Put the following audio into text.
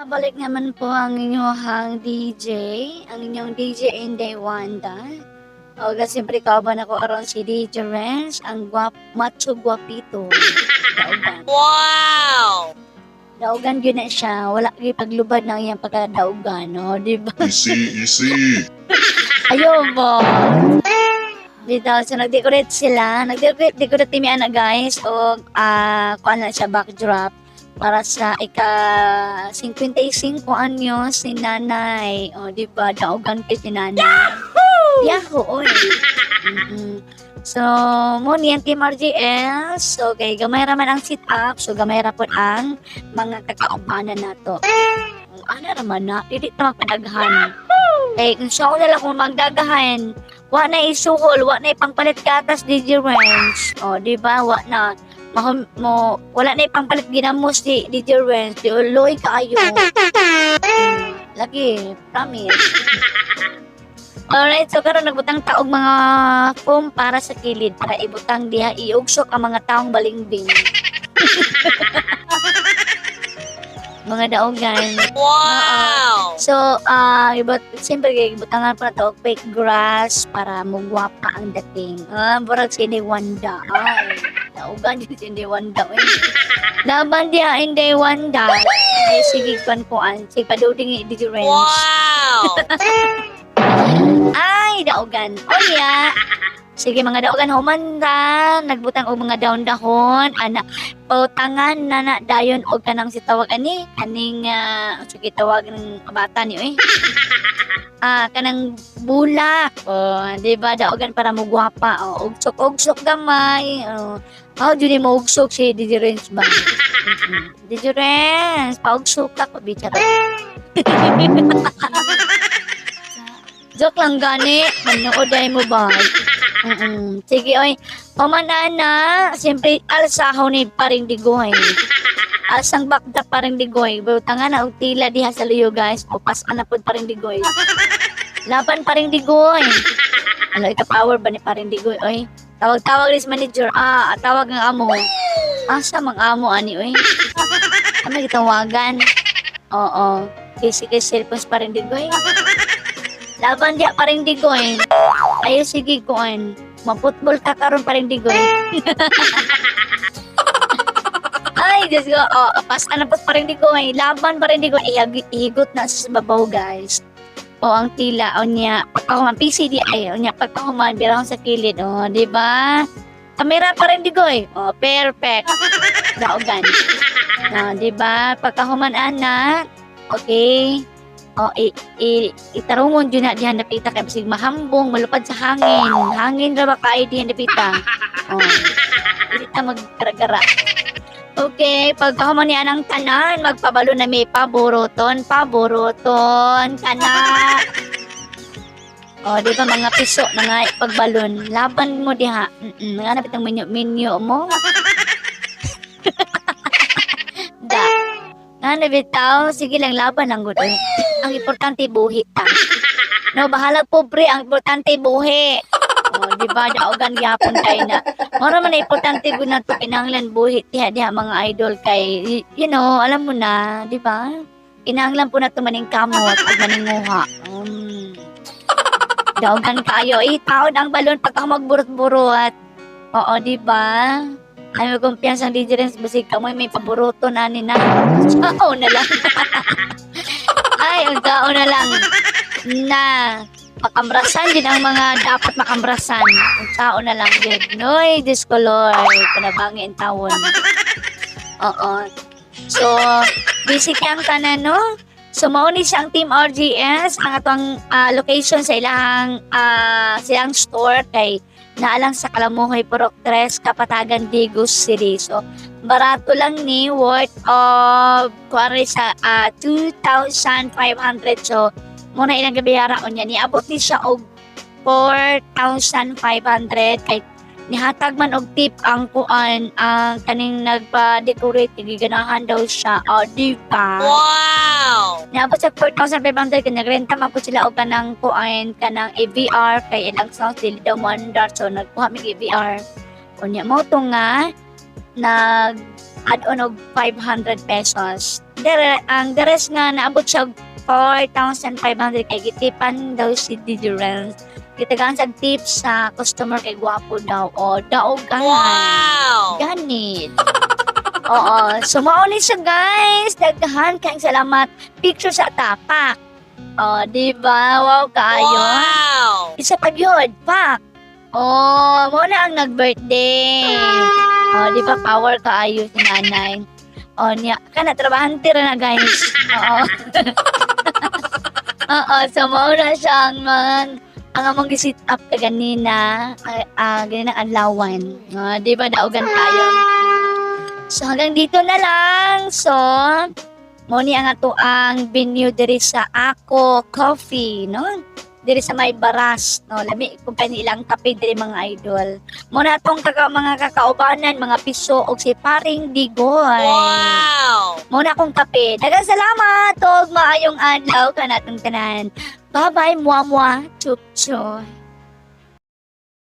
Balik naman po ang inyong DJ, ang inyong DJ Inday Wanda. O kasi siyempre kauban ako aron si DJ Renz, ang guap, macho guapito. Daugan. Wow! Daugan yun na siya. Wala kayo paglubad ng iyang pagkadaugan, no? Di ba? Easy, easy. Ayun po. Dito, so nag-decorate sila. Nag-decorate decorate timi ana guys. O, ah, kuan na siya backdrop para sa ika 55 anyos ni nanay. O, di ba? Daugan kay si nanay. Yahoo! Oy. Mm-mm. So, mo niyan Team RGS. So, kay gamay raman ang sit up. So, gamay ra po ang mga kakaubanan nato. Ano raman na, dili na magpadaghan. Eh, kung siya ko na lang kung magdagahan, wa na isuhol, wa na ipangpalit katas DJ Renz. O, di ba? Wa na. Mahum, mo, wala na ipangpalit ginamos si DJ Renz. Di uloy. Hmm, Lagi, promise. Alright, so karon nagbutang taog mga foam para sa kilid para ibutang diha iugsok ang mga taong balingbing. mga daogan. Wow! So, ah, ibut siyempre ibutangan pa to fake grass para mugwapa ang dating. Ah, burag si Inday Wanda. Ay, daogan din si Inday Wanda. Uy. Laban diha Inday Wanda. Ay, sige kwan kuan. Sige paduding di range. Wow! Ay, daogan. O niya. Sige mga daogan humanda, nagbutang og mga daon-dahon, ana pautangan na na dayon og kanang si tawag ani, kaning uh, sige tawag ng bata ni eh. ah, kanang bulak. Oh, di ba daogan para mo gwapa. Oh, ugsok-ugsok gamay. Oh, how do mo ugsok si Didi Renz ba? Renz, paugsok ka pa bicara. Joke lang gani. Manood ay mo ba? Mm-mm. Sige, oy. Pamanana, siyempre, alsahaw ni paring digoy. Alsang bakda paring digoy. Butanga na, og tila diha sa liyo, guys. O, pasan na po paring digoy. Laban paring digoy. Ano, ika-power ba ni paring digoy, oy? Tawag-tawag rin manager. Ah, tawag ng amo. Asa mang amo, ani, oy? Ano gitawagan? Oo. Kasi kay cellphone pa rin digoy. Laban diya pa rin digoy. Ayo sige kuan. Maputbol ka karon pa rin digoy. Diyos ko. Oh, pas ano po pa rin digoy. Laban pa rin digoy. Ihag- Ihigot na sa babaw, guys. O ang tila o niya pagkahuman PCD ay o niya pagkahuman birang sa kilid o di ba kamera pa rin digoy o perfect daogan no di ba pagkahuman anak okay o i, i itarungon jud na dihan napita kay bisig mahambong malupad sa hangin hangin ra ba kay dihan napita o dili ta magkaragara Okay, pagkahuman niya ng tanan, magpabalo na may paburuton, paburuton, kana. O, di ba mga piso na pagbalon. Laban mo diha. Mm-mm, nga napit ang minyo, mo. da. Nga nabitaw, sige lang laban ang good. oy. Ang importante buhi ta. No, bahalag pobre, ang importante buhi. O, di ba, daogan gyapon tayo na. Mara man importante ko na to kinahanglan buhi diha diha mga idol kay you know, alam mo na, di ba? Kinahanglan po na to maning kamot at maninguha. Um, daogan kayo. Eh, taon ang balon pagka magburot-burot. Oo, di ba? Ay, may kumpiyansa ang digirens basig ka mo may paboruto na ni na. Sao na lang. Ay, ang tao na lang. Na, makambrasan din ang mga dapat makambrasan. Ang tao na lang din. Noy, discolor. Panabangi ang tawon. Oo. So, basic ang tanan, no? So, mauni siyang Team RGS. Ang atong ah, location sa ilang, ah, silang store kay naalang sa Kalamuhoy, Purok 3, Kapatagan, Digos City. So, barato lang ni worth of kuwari sa ah, 2,500. So, muna ilang gabiyara o niya. Niabot ni siya og 4,500 kay nihatag man og tip ang kuan ang kaning nagpa-decorate giganahan daw siya. O di ba? Wow! Niabot sa 4,500 kay nagrenta man po sila og kanang kuan kanang AVR kay ilang sounds dili daw mo andar so nagkuha mig AVR unya mo to nga nag add on og 500 pesos dere, ang deres nga naabot siya 4,500 kay gitipan daw si Didurance. Gitagaan sa tips sa customer kay gwapo daw. O, daogan. Wow! Ganit. Oo. So, mauli siya, guys. Daghan kayong salamat. Picture sa tapak. O, di ba? Wow, kayo. Wow! Isa pa yun. Pak. Oh, mo na ang nag-birthday. Oh, di ba power kaayo si nanay. Oh, niya. Kana, trabahante ra na, guys. Oo. Oo, so mo na siyang mag ang among gisit up ka ganina, ay, ah, ganina ang lawan. Oh, di ba, daugan tayo. So, hanggang dito na lang. So, mo ni ang ato ang venue diri sa Ako Coffee, no? Diri sa may baras, no? Lami kung ilang kape diri mga idol. Mo na tong kaka, mga kakaubanan, mga piso og si paring digoy. Wow! Mo na akong kape. Dagang salamat og maayong adlaw kanatong tanan. Bye-bye, muwa muwa. Chup chup.